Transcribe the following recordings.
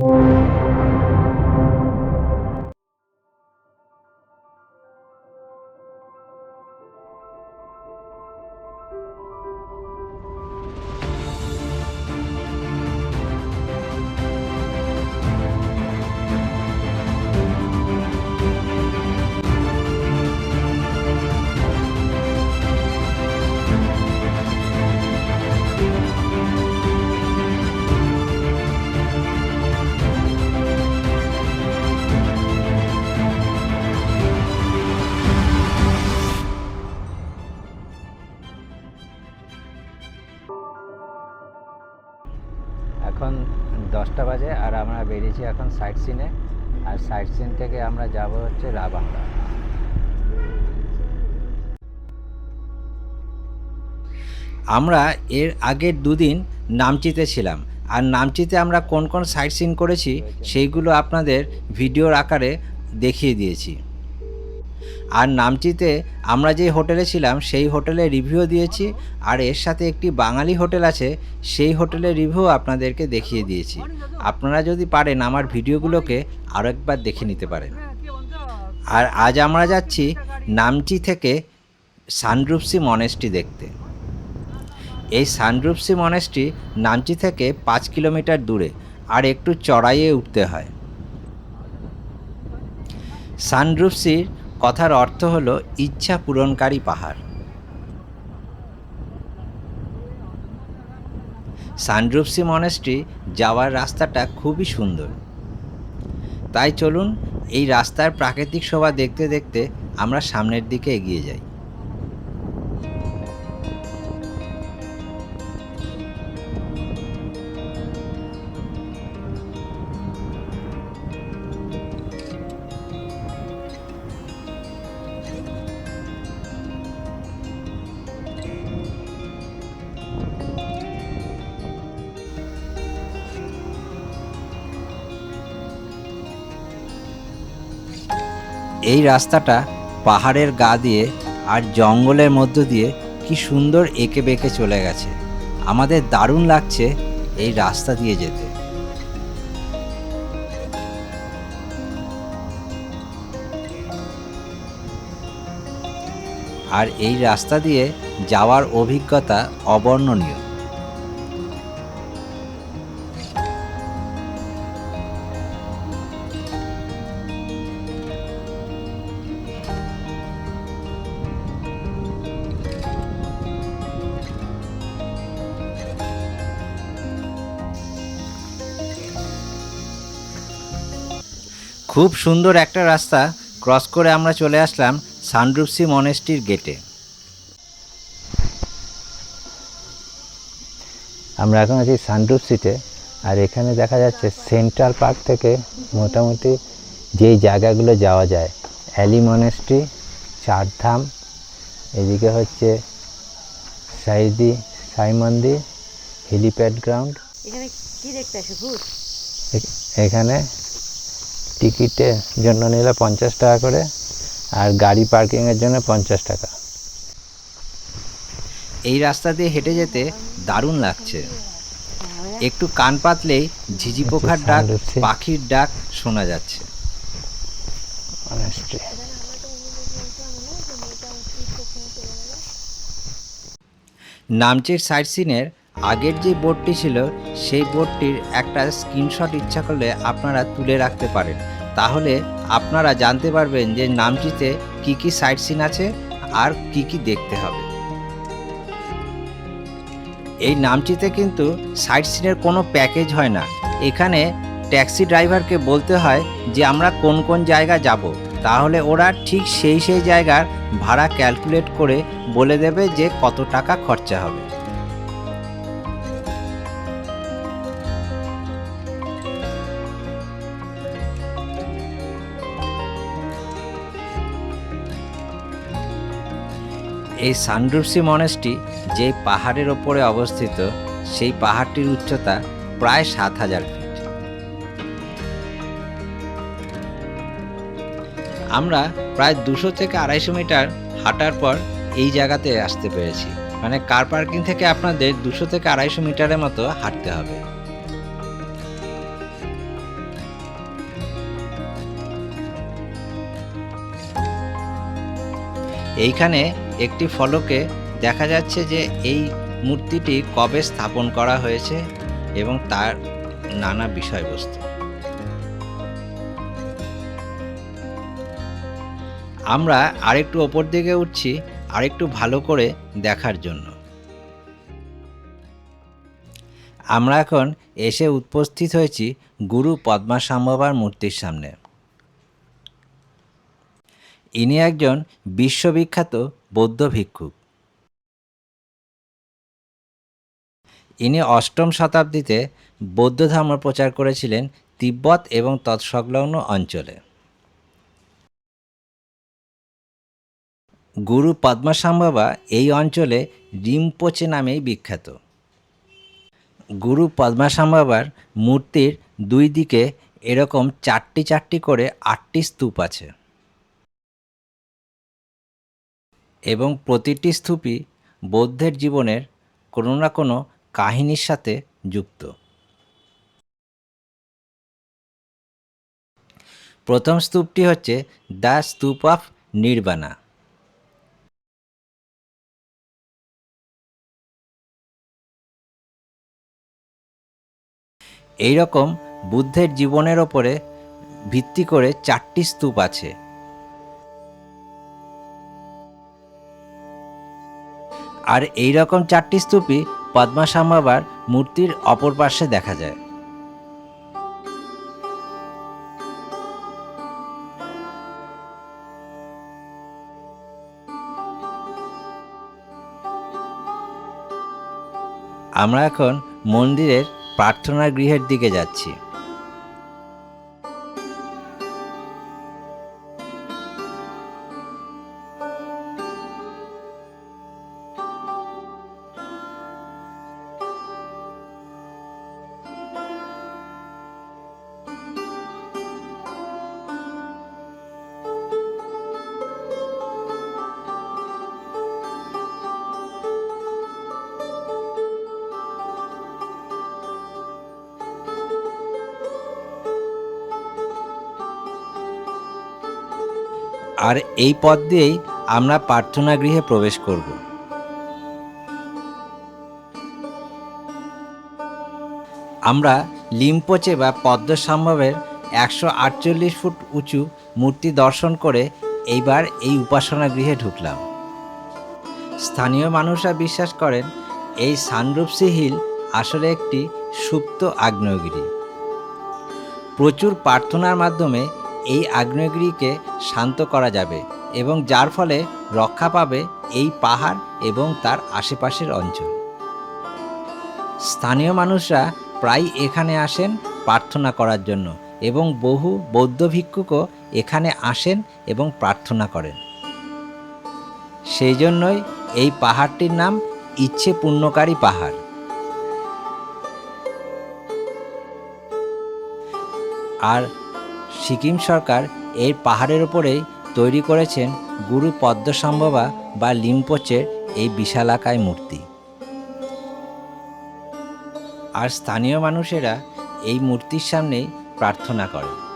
you. এখন দশটা বাজে আর আমরা বেরিয়েছি এখন সাইট সিনে আর সাইট সিন থেকে আমরা যাব হচ্ছে রাবাংলা আমরা এর আগের দুদিন নামচিতে ছিলাম। আর নামচিতে আমরা কোন কোন সাইট সিন করেছি সেইগুলো আপনাদের ভিডিওর আকারে দেখিয়ে দিয়েছি। আর নামচিতে আমরা যে হোটেলে ছিলাম, সেই হোটেলে রিভিউ দিয়েছি। আর এর সাথে একটি বাঙালি হোটেল আছে, সেই হোটেলের রিভিউ আপনাদেরকে দেখিয়ে দিয়েছি। আপনারা যদি পারেন আমার ভিডিওগুলোকে আরও একবার দেখে নিতে পারেন। আর আজ আমরা যাচ্ছি নামচি থেকে সানরূপসি মনেস্ট্রি দেখতে। এই সানরূপসি মনেস্ট্রি নামচি থেকে পাঁচ কিলোমিটার দূরে, আর একটু চড়াইয়ে উঠতে হয়। সানরূপসির কথার অর্থ হল ইচ্ছা পূরণকারী পাহাড়। সানরূপসি মনেস্ট্রি যাওয়ার রাস্তাটা খুবই সুন্দর। তাই চলুন এই রাস্তার প্রাকৃতিক শোভা দেখতে দেখতে আমরা সামনের দিকে এগিয়ে যাই। এই রাস্তাটা পাহাড়ের গা দিয়ে আর জঙ্গলের মধ্য দিয়ে কি সুন্দর এঁকে বেঁকে চলে গেছে। আমাদের দারুণ লাগছে এই রাস্তা দিয়ে যেতে। আর এই রাস্তা দিয়ে যাওয়ার অভিজ্ঞতা অবর্ণনীয়। খুব সুন্দর একটা রাস্তা ক্রস করে আমরা চলে আসলাম সানরূপসি মনেস্ট্রির গেটে। আমরা এখন আছি সানরূপসিতে আর এখানে দেখা যাচ্ছে সেন্ট্রাল পার্ক থেকে মোটামুটি যেই জায়গাগুলো যাওয়া যায় অ্যালি মনেস্ট্রি চারধাম এদিকে হচ্ছে সাইদি সাই মন্দির হেলিপ্যাড গ্রাউন্ড। এখানে কি দেখতে আসে এখানে টিকিটের জন্য নিলে পঞ্চাশ টাকা করে আর গাড়ি পার্কিংয়ের জন্য পঞ্চাশ টাকা। এই রাস্তা দিয়ে হেঁটে যেতে দারুণ লাগছে। একটু কান পাতলেই ঝিঝি পোখার ডাক পাখির ডাক শোনা যাচ্ছে। নামচির সাইট সিনের আগের যে বোর্ডটি ছিল, সেই বোর্ডটির একটা স্ক্রিনশট ইচ্ছা করলে আপনারা তুলে রাখতে পারেন। তাহলে আপনারা জানতে পারবেন যে নামটিতে কি কি সাইট সিন আছে আর কি কি দেখতে হবে। এই নামটিতে কিন্তু সাইট সিনের কোনো প্যাকেজ হয় না। এখানে ট্যাক্সি ড্রাইভারকে বলতে হয় যে আমরা কোন কোন জায়গা যাব। তাহলে ওরা ঠিক সেই সেই জায়গার ভাড়া ক্যালকুলেট করে বলে দেবে যে কত টাকা খরচা হবে। এই সানডুপসি মনেসটি যে পাহাড়ের ওপরে অবস্থিত, সেই পাহাড়টির উচ্চতা প্রায় সাত হাজার ফিট। আমরা প্রায় দুশো থেকে আড়াইশো মিটার হাঁটার পর এই জায়গাতে আসতে পেরেছি। মানে কার পার্কিং থেকে আপনাদের দুশো থেকে আড়াইশো মিটারের মতো হাঁটতে হবে। এইখানে একটি ফলকে দেখা যাচ্ছে যে এই মূর্তিটি কবে স্থাপন করা হয়েছে এবং তার নানা বিষয়বস্তু। আমরা আরেকটু ওপর দিকে উঠছি, আরেকটু ভালো করে দেখার জন্য। আমরা এখন এসে উপস্থিত হয়েছি গুরু পদ্মাসাম্ভবার মূর্তির সামনে। ইনি একজন বিশ্ববিখ্যাত বৌদ্ধ ভিক্ষুক। ইনি অষ্টম শতাব্দীতে বৌদ্ধ ধর্ম প্রচার করেছিলেন তিব্বত এবং তৎসংলগ্ন অঞ্চলে। গুরু পদ্মাসাম্ভবা এই অঞ্চলে রিমপোচে নামেই বিখ্যাত। গুরু পদ্মাসাম্বাবার মূর্তির দুই দিকে এরকম চারটি চারটি করে আটটি স্তূপ আছে। এবং প্রতিটি স্তূপই বৌদ্ধের জীবনের কোনো না কোনো কাহিনীর সাথে যুক্ত। প্রথম স্তূপটি হচ্ছে দ্য স্তূপ অফ নির্বাণা। এই রকম বুদ্ধের জীবনের ওপরে ভিত্তি করে চারটি স্তূপ আছে। আর এই রকম চারটি স্তূপই পদ্মাসাম্বাবার মূর্তির অপর পার্শ্বে দেখা যায়। আমরা এখন মন্দিরের প্রার্থনা গৃহের দিকে যাচ্ছি। আর এই পথ দিয়েই আমরা প্রার্থনা গৃহে প্রবেশ করব। আমরা লিম্পোচে বা পদ্মসম্ভবের একশো আটচল্লিশ ফুট উঁচু মূর্তি দর্শন করে এইবার এই উপাসনা গৃহে ঢুকলাম। স্থানীয় মানুষরা বিশ্বাস করেন, এই সানরূপসি হিল আসলে একটি সুপ্ত আগ্নেয়গিরি। প্রচুর প্রার্থনার মাধ্যমে এই আগ্নেয়গিরিকে শান্ত করা যাবে এবং যার ফলে রক্ষা পাবে এই পাহাড় এবং তার আশেপাশের অঞ্চল। স্থানীয় মানুষরা প্রায় এখানে আসেন প্রার্থনা করার জন্য এবং বহু বৌদ্ধ ভিক্ষুকও এখানে আসেন এবং প্রার্থনা করেন। সেই জন্যই এই পাহাড়টির নাম ইচ্ছে পূর্ণকারী পাহাড়। আর সিকিম সরকার এই পাহাড়ের ওপরেই তৈরি করেছেন গুরু পদ্মসম্ভবা বা লিম্পোচের এই বিশালাকায় মূর্তি। আর স্থানীয় মানুষেরা এই মূর্তির সামনেই প্রার্থনা করেন।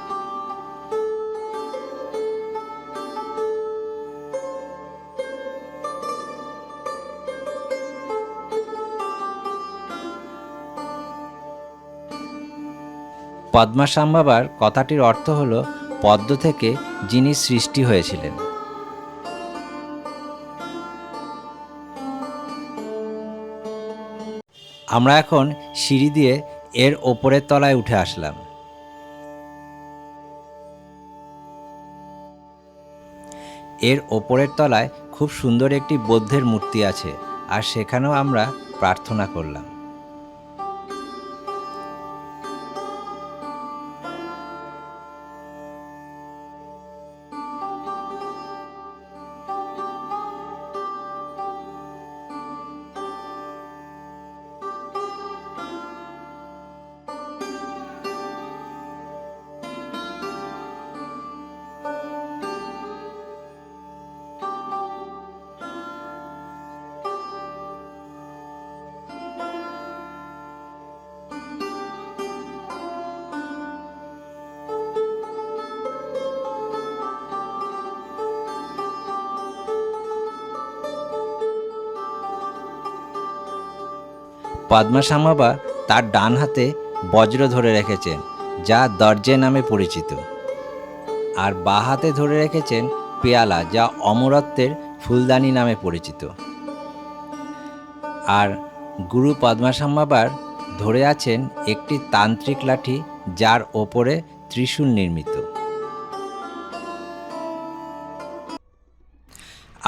পদ্মাসাম্বাবার কথাটির অর্থ হল পদ্ম থেকে যিনি সৃষ্টি হয়েছিলেন। আমরা এখন সিঁড়ি দিয়ে এর ওপরের তলায় উঠে আসলাম। এর ওপরের তলায় খুব সুন্দর একটি বৌদ্ধের মূর্তি আছে, আর সেখানেও আমরা প্রার্থনা করলাম। পদ্মাসামাবা তার ডান হাতে বজ্র ধরে রেখেছেন, যা দর্জে নামে পরিচিত। আর বাঁ হাতে ধরে রেখেছেন পেয়ালা, যা অমরত্বের ফুলদানি নামে পরিচিত। আর গুরু পদ্মাসাম্মাবার ধরে আছেন একটি তান্ত্রিক লাঠি, যার ওপরে ত্রিশূল নির্মিত।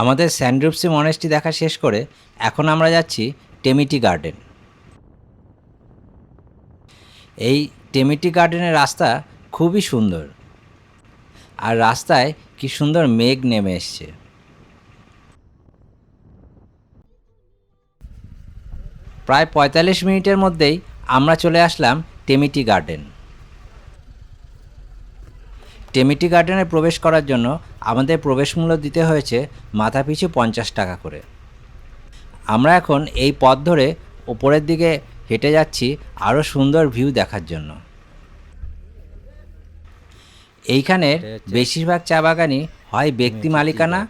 আমাদের স্যান্ড্রুপসি মনেস্টি দেখা শেষ করে এখন আমরা যাচ্ছি টেমিটি গার্ডেন। এই টেমিটি গার্ডেনের রাস্তা খুবই সুন্দর। আর রাস্তায় কি সুন্দর মেঘ নেমে এসছে। প্রায় পঁয়তাল্লিশ মিনিটের মধ্যেই আমরা চলে আসলাম টেমিটি গার্ডেন। টেমিটি গার্ডেনে প্রবেশ করার জন্য আমাদের প্রবেশ মূল্য দিতে হয়েছে মাথাপিছু পঞ্চাশ টাকা করে। আমরা এখন এই পথ ধরে ওপরের দিকে হেঁটে যাচ্ছি আরও সুন্দর ভিউ দেখার জন্য। এইখানের বেশিরভাগ চা বাগানই হয় ব্যক্তি মালিকানা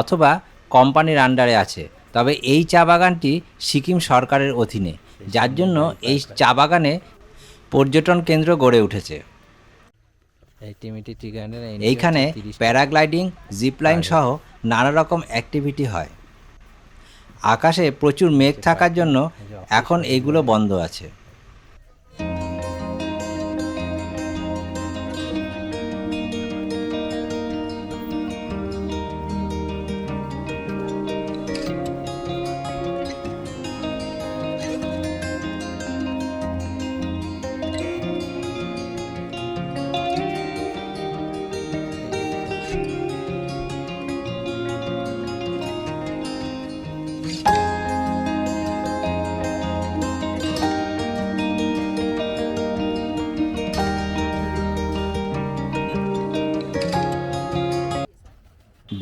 অথবা কোম্পানির আন্ডারে আছে। তবে এই চা বাগানটি সিকিম সরকারের অধীনে যার জন্য এই চা বাগানে পর্যটন কেন্দ্র গড়ে উঠেছে। এইখানে প্যারাগ্লাইডিং জিপলাইন সহ নানা রকম অ্যাক্টিভিটি হয়। আকাশে প্রচুর মেঘ থাকার জন্য এখন এগুলো বন্ধ আছে।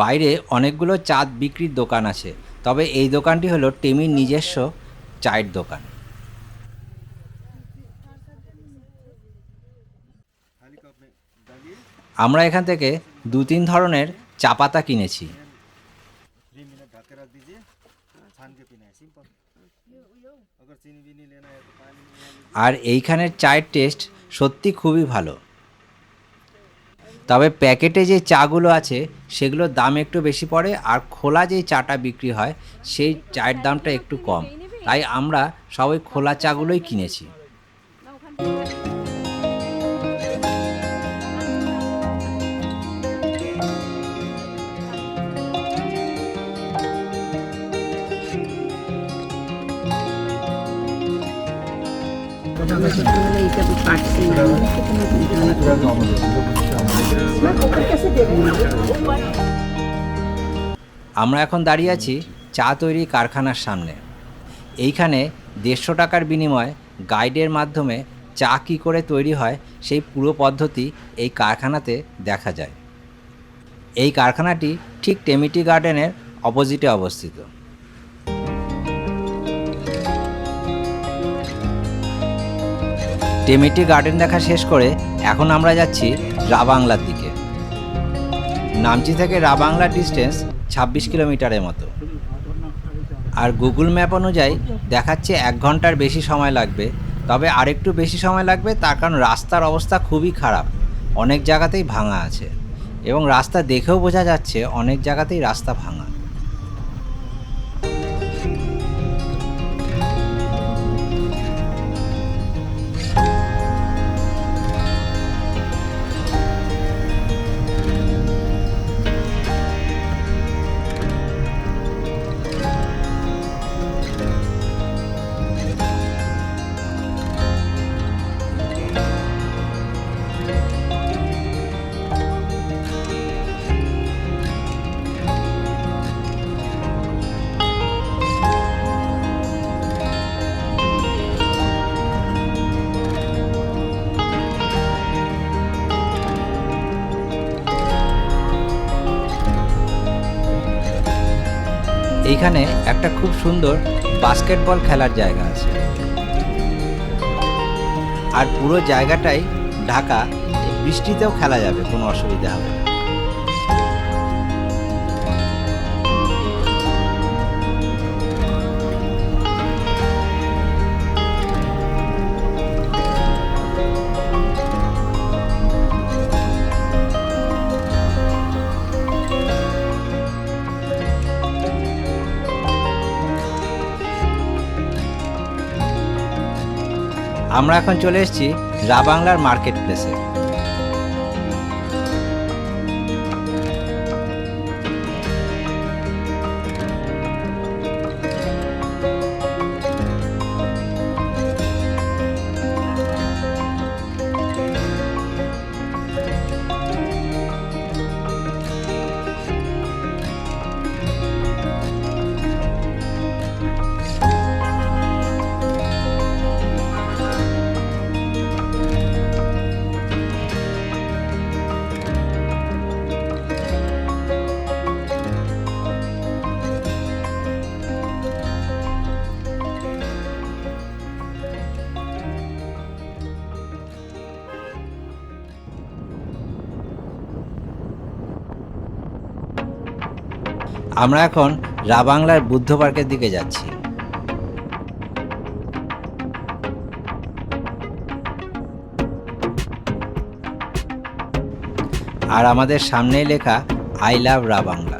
বাইরে অনেকগুলো চাঁদ বিক্রির দোকান আছে। তবে এই দোকানটি হলো টেমির নিজস্ব চায়ের দোকান। আমরা এখান থেকে দু তিন ধরনের চা পাতা কিনেছি। আর এইখানের চায়ের টেস্ট সত্যি খুবই ভালো। তবে প্যাকেটে যে চাগুলো আছে সেগুলোর দাম একটু বেশি পড়ে আর খোলা যে চাটা বিক্রি হয়, সেই চায়ের দামটা একটু কম। তাই আমরা সবাই খোলা চাগুলোই কিনেছি। আমরা এখন দাঁড়িয়ে আছি চা তৈরি কারখানার সামনে। এইখানে দেড়শো টাকার বিনিময়ে গাইডের মাধ্যমে চা কী করে তৈরি হয় সেই পুরো পদ্ধতি এই কারখানাতে দেখা যায়। এই কারখানাটি ঠিক টেমিটি গার্ডেনের অপোজিটে অবস্থিত। টেমিটি গার্ডেন দেখা শেষ করে এখন আমরা যাচ্ছি রাবাংলার দিকে। নামচি থেকে রাবাংলার ডিস্টেন্স ছাব্বিশ কিলোমিটারের মতো। আর গুগল ম্যাপ অনুযায়ী দেখাচ্ছে এক ঘণ্টার বেশি সময় লাগবে। তবে আরেকটু বেশি সময় লাগবে তার কারণ রাস্তার অবস্থা খুবই খারাপ। অনেক জায়গাতেই ভাঙা আছে। এবং রাস্তা দেখেও বোঝা যাচ্ছে অনেক জায়গাতেই রাস্তা ভাঙা। এইখানে একটা খুব সুন্দর বাস্কেটবল খেলার জায়গা আছে। আর পুরো জায়গাটাই ঢাকা বৃষ্টিতেও খেলা যাবে, কোনো অসুবিধা হবে আমরা এখন চলে এসেছি রাবাংলার মার্কেট প্লেসে আমরা এখন রাবাংলার বুদ্ধ পার্কের দিকে যাচ্ছি। আর আমাদের সামনেই লেখা আই লাভ রাবাংলা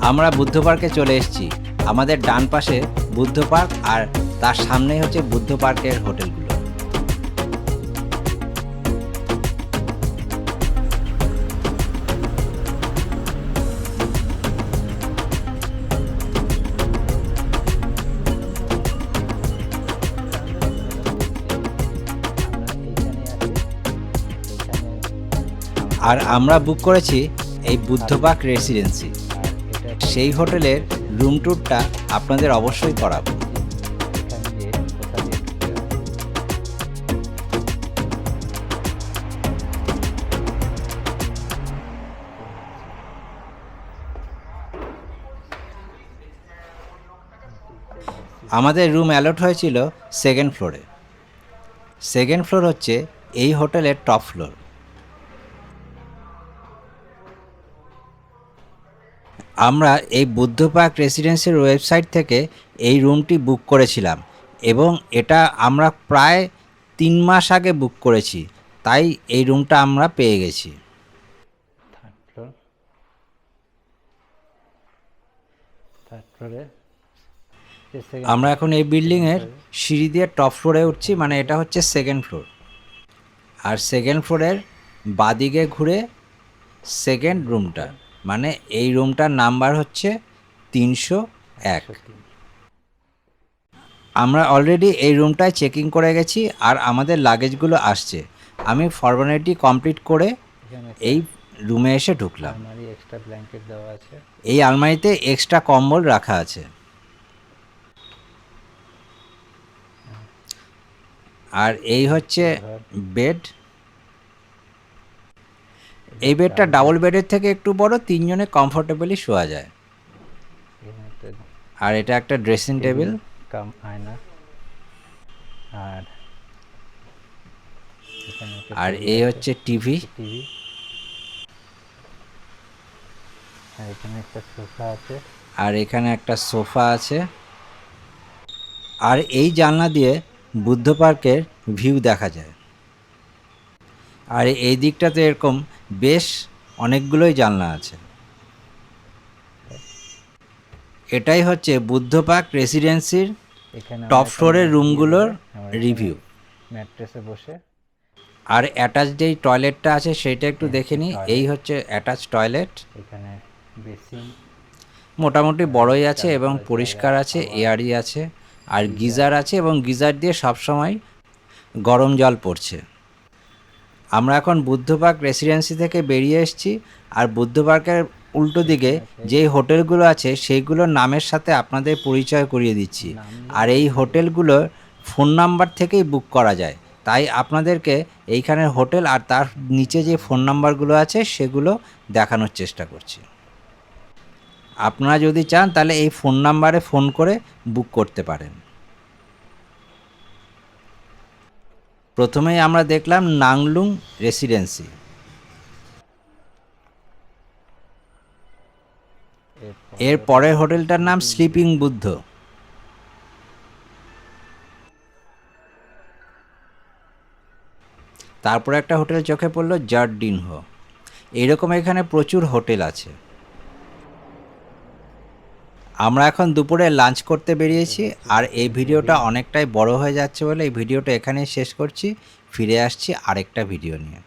আমরা বুদ্ধ পার্কে চলে এসেছি। আমাদের ডান পাশে বুদ্ধ পার্ক আর তার সামনেই হচ্ছে বুদ্ধ পার্কের হোটেলগুলো। আর আমরা বুক করেছি এই বুদ্ধ পার্ক রেসিডেন্সি সেই হোটেলের রুম ট্যুরটা আপনাদের অবশ্যই করাবো। আমাদের রুম অ্যালট হয়েছিল সেকেন্ড ফ্লোরে। সেকেন্ড ফ্লোর হচ্ছে এই হোটেলের টপ ফ্লোর। আমরা এই বুদ্ধ পার্ক রেসিডেন্সির ওয়েবসাইট থেকে এই রুমটি বুক করেছিলাম এবং এটা আমরা প্রায় তিন মাস আগে বুক করেছি তাই এই রুমটা আমরা পেয়ে গেছি। আমরা এখন এই বিল্ডিংয়ের সিঁড়ি দিয়ে টপ ফ্লোরে উঠছি মানে এটা হচ্ছে সেকেন্ড ফ্লোর আর সেকেন্ড ফ্লোরের বাদিকে ঘুরে সেকেন্ড রুমটা মানে এই রুমটার নাম্বার হচ্ছে তিনশো এক। আমরা অলরেডি এই রুমটায় চেকিং করে গেছি আর আমাদের লাগেজগুলো আসছে। আমি ফর্মালিটি কমপ্লিট করে এই রুমে এসে ঢুকলাম। এক্সট্রা ব্ল্যাঙ্কেট দেওয়া আছে। এই আলমারিতে এক্সট্রা কম্বল রাখা আছে। আর এই হচ্ছে বেড এই বেডটা ডাবল বেডের থেকে একটু বড় তিনজনে কমফোর্টেবলি শোয়া যায়। আর এটা একটা ড্রেসিং টেবিল কাম আয়না। আর আর এই হচ্ছে টিভি টিভি আর এখানে একটা সোফা আছে। আর এখানে একটা সোফা আছে। আর এই জানলা দিয়ে বুদ্ধ পার্কের ভিউ দেখা যায়। আর এই দিকটাতে এরকম বেশ অনেকগুলোই জানলা আছে। এটাই হচ্ছে বুদ্ধ পার্ক রেসিডেন্সির টপ ফ্লোরের রুমগুলোর রিভিউ। ম্যাট্রেসে বসে। আর অ্যাটাচ যেই টয়লেটটা আছে সেটা একটু দেখে নিই। এই হচ্ছে অ্যাটাচ টয়লেট। এখানে বেসিন। মোটামুটি বড়ই আছে এবং পরিষ্কার আছে এয়ারই আছে। আর গিজার আছে এবং গিজার দিয়ে সবসময় গরম জল পড়ছে। আমরা এখন বুদ্ধ পার্ক রেসিডেন্সি থেকে বেরিয়ে এসেছি। আর বুদ্ধ পার্কের উল্টো দিকে যেই হোটেলগুলো আছে, সেইগুলোর নামের সাথে আপনাদের পরিচয় করিয়ে দিচ্ছি। আর এই হোটেলগুলোর ফোন নাম্বার থেকেই বুক করা যায়। তাই আপনাদেরকে এইখানের হোটেল আর তার নিচে যে ফোন নাম্বারগুলো আছে, সেগুলো দেখানোর চেষ্টা করছি। আপনারা যদি চান, তাহলে এই ফোন নাম্বারে ফোন করে বুক করতে পারেন। প্রথমেই আমরা দেখলাম নাংলুং রেসিডেন্সি। এর পরের হোটেলটার নাম স্লিপিং বুদ্ধ। তারপরে একটা হোটেল চোখে পড়ল জার্ডিনহো। এইরকম এখানে প্রচুর হোটেল আছে। আমরা এখন দুপুরে লাঞ্চ করতে বেরিয়েছি, আর এই ভিডিওটা অনেকটাই বড় হয়ে যাচ্ছে বলে এই ভিডিওটা এখানেই শেষ করছি। ফিরে আসছি আরেকটা ভিডিও নিয়ে।